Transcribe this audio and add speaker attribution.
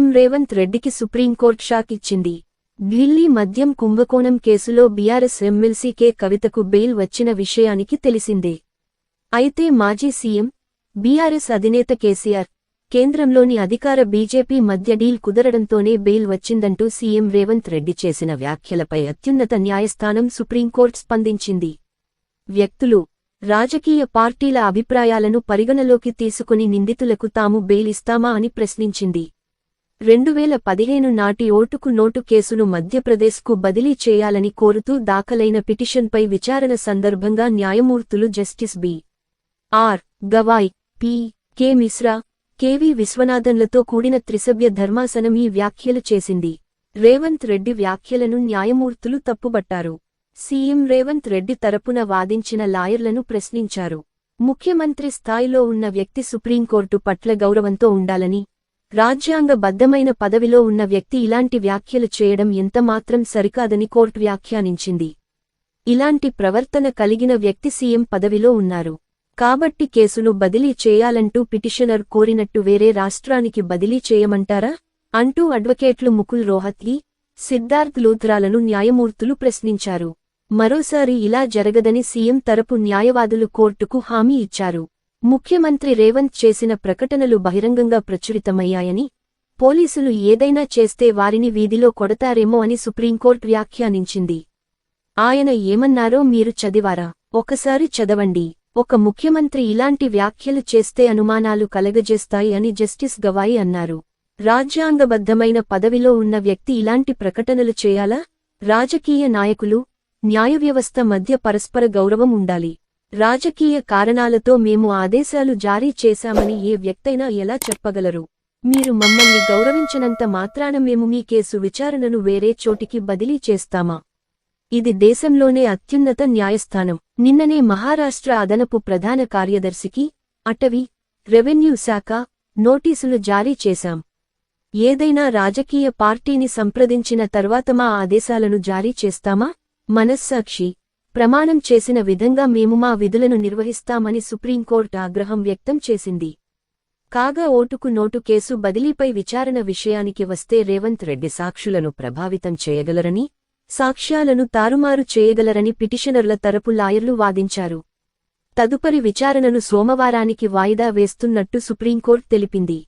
Speaker 1: CM Revanth రెడ్డికి supreme court shock ఇచ్చింది. ఢిల్లీ మద్యం కుంభకోణం కేసులో బీఆర్ఎస్ ఎమ్మెల్సీ కె కవితకు బెయిల్ వచ్చిన విషయానికి తెలిసిందే. అయితే మాజీ సీఎం బీఆర్ఎస్ అధినేత కేసీఆర్ కేంద్రంలోని అధికార బీజేపీ మధ్య డీల్ కుదరడంతోనే బెయిల్ వచ్చిందంటూ సీఎం రేవంత్ రెడ్డి చేసిన వ్యాఖ్యలపై అత్యున్నత న్యాయస్థానం సుప్రీంకోర్టు స్పందించింది. వ్యక్తులు రాజకీయ పార్టీల అభిప్రాయాలను పరిగణలోకి తీసుకుని నిందితులకు తాము బెయిలిస్తామా అని ప్రశ్నించింది. రెండువేల పదిహేను నాటి ఓటుకు నోటు కేసును మధ్యప్రదేశ్కు బదిలీ చేయాలని కోరుతూ దాఖలైన పిటిషన్పై విచారణ సందర్భంగా న్యాయమూర్తులు justice B. R. Gavai P. K. Mishra KV విశ్వనాథన్లతో కూడిన త్రిసభ్య ధర్మాసనం ఈ వ్యాఖ్యలు చేసింది. రేవంత్ రెడ్డి వ్యాఖ్యలను న్యాయమూర్తులు తప్పుబట్టారు. సీఎం రేవంత్ రెడ్డి తరపున వాదించిన లాయర్లను ప్రశ్నించారు. ముఖ్యమంత్రి స్థాయిలో ఉన్న వ్యక్తి సుప్రీంకోర్టు పట్ల గౌరవంతో ఉండాలని రాజ్యాంగబద్ధమైన పదవిలో ఉన్న వ్యక్తి ఇలాంటి వ్యాఖ్యలు చేయడం ఎంతమాత్రం సరికాదని కోర్టు వ్యాఖ్యానించింది. ఇలాంటి ప్రవర్తన కలిగిన వ్యక్తి సీఎం పదవిలో ఉన్నారు. కాబట్టి కేసును బదిలీ చేయాలంటూ పిటిషనర్ కోరినట్టు వేరే రాష్ట్రానికి బదిలీ చేయమంటారా? అంటూ అడ్వకేట్లు ముకుల్ రోహత్లీ సిద్ధార్థ్ లూథ్రాలను న్యాయమూర్తులు ప్రశ్నించారు. మరోసారి ఇలా జరగదని సీఎం తరపు న్యాయవాదులు కోర్టుకు హామీ ఇచ్చారు. ముఖ్యమంత్రి రేవంత్ చేసిన ప్రకటనలు బహిరంగంగా ప్రచురితమయ్యాయని పోలీసులు ఏదైనా చేస్తే వారిని వీధిలో కొడతారేమో అని సుప్రీంకోర్టు వ్యాఖ్యానించింది. ఆయన ఏమన్నారో మీరు చదివారా? ఒకసారి చదవండి. ఒక ముఖ్యమంత్రి ఇలాంటి వ్యాఖ్యలు చేస్తే అనుమానాలు కలగజేస్తాయి అని జస్టిస్ గవాయి అన్నారు. రాజ్యాంగబద్ధమైన పదవిలో ఉన్న వ్యక్తి ఇలాంటి ప్రకటనలు చేయాలా? రాజకీయ నాయకులు న్యాయవ్యవస్థ మధ్య పరస్పర గౌరవం ఉండాలి. రాజకీయ కారణాలతో మేము ఆదేశాలు జారీ చేశామని ఏ వ్యక్తైనా ఎలా చెప్పగలరు? మీరు మమ్మల్ని గౌరవించనంత మాత్రాన మేము మీ కేసు విచారణను వేరే చోటికి బదిలీ చేస్తామా? ఇది దేశంలోనే అత్యున్నత న్యాయస్థానం. నిన్ననే మహారాష్ట్ర అదనపు ప్రధాన కార్యదర్శికి అటవీ రెవెన్యూ శాఖ నోటీసులు జారీ చేశాం. ఏదైనా రాజకీయ పార్టీని సంప్రదించిన తర్వాత మా ఆదేశాలను జారీ చేస్తామా? మనస్సాక్షి. ప్రమాణం చేసిన విధంగా మేము మా విధులను నిర్వహిస్తామని సుప్రీంకోర్టు ఆగ్రహం వ్యక్తం చేసింది. కాగా ఓటుకు నోటు కేసు బదిలీపై విచారణ విషయానికి వస్తే రేవంత్ రెడ్డి సాక్షులను ప్రభావితం చేయగలరని సాక్ష్యాలను తారుమారు చేయగలరని పిటిషనర్ల తరపు లాయర్లు వాదించారు. తదుపరి విచారణను సోమవారానికి వాయిదా వేస్తున్నట్టు సుప్రీంకోర్టు తెలిపింది.